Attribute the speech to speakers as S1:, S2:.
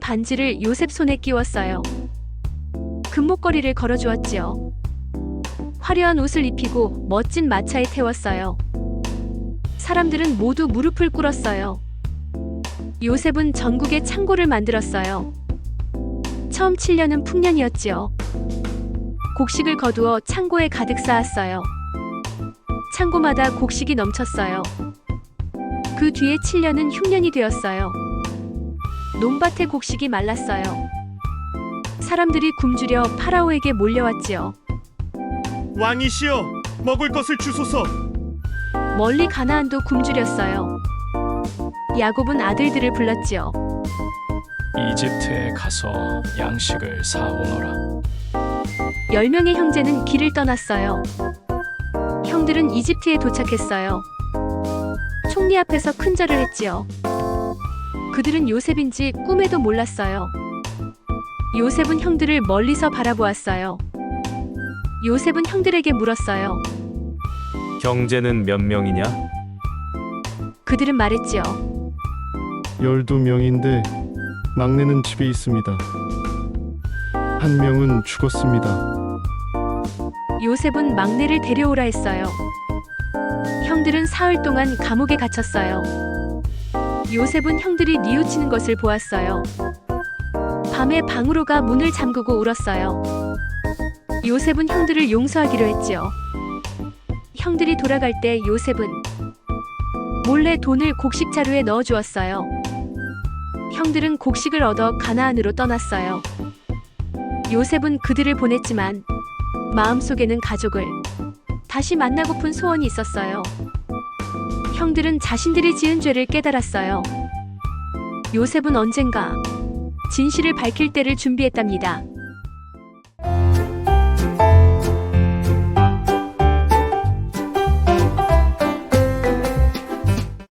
S1: 반지를 요셉 손에 끼웠어요. 금목걸이를 걸어주었지요. 화려한 옷을 입히고 멋진 마차에 태웠어요. 사람들은 모두 무릎을 꿇었어요. 요셉은 전국에 창고를 만들었어요. 처음 7년은 풍년이었지요. 곡식을 거두어 창고에 가득 쌓았어요. 창고마다 곡식이 넘쳤어요. 그 뒤에 7년은 흉년이 되었어요. 논밭의 곡식이 말랐어요. 사람들이 굶주려 파라오에게 몰려왔지요.
S2: 왕이시여 먹을 것을 주소서
S1: 멀리 가나안도 굶주렸어요. 야곱은 아들들을 불렀지요.
S3: 이집트에 가서 양식을 사오너라.
S1: 열 명의 형제는 길을 떠났어요. 형들은 이집트에 도착했어요. 총리 앞에서 큰절을 했지요. 그들은 요셉인지 꿈에도 몰랐어요. 요셉은 형들을 멀리서 바라보았어요. 요셉은 형들에게 물었어요.
S4: 형제는 몇 명이냐?
S1: 그들은 말했지요.
S5: 열두 명인데 막내는 집에 있습니다. 한 명은 죽었습니다.
S1: 요셉은 막내를 데려오라 했어요. 형들은 사흘 동안 감옥에 갇혔어요. 요셉은 형들이 뉘우치는 것을 보았어요. 밤에 방으로 가 문을 잠그고 울었어요. 요셉은 형들을 용서하기로 했지요. 형들이 돌아갈 때 요셉은 몰래 돈을 곡식 자루에 넣어 주었어요. 형들은 곡식을 얻어 가나안으로 떠났어요. 요셉은 그들을 보냈지만 마음속에는 가족을 다시 만나고픈 소원이 있었어요. 형들은 자신들이 지은 죄를 깨달았어요. 요셉은 언젠가 진실을 밝힐 때를 준비했답니다.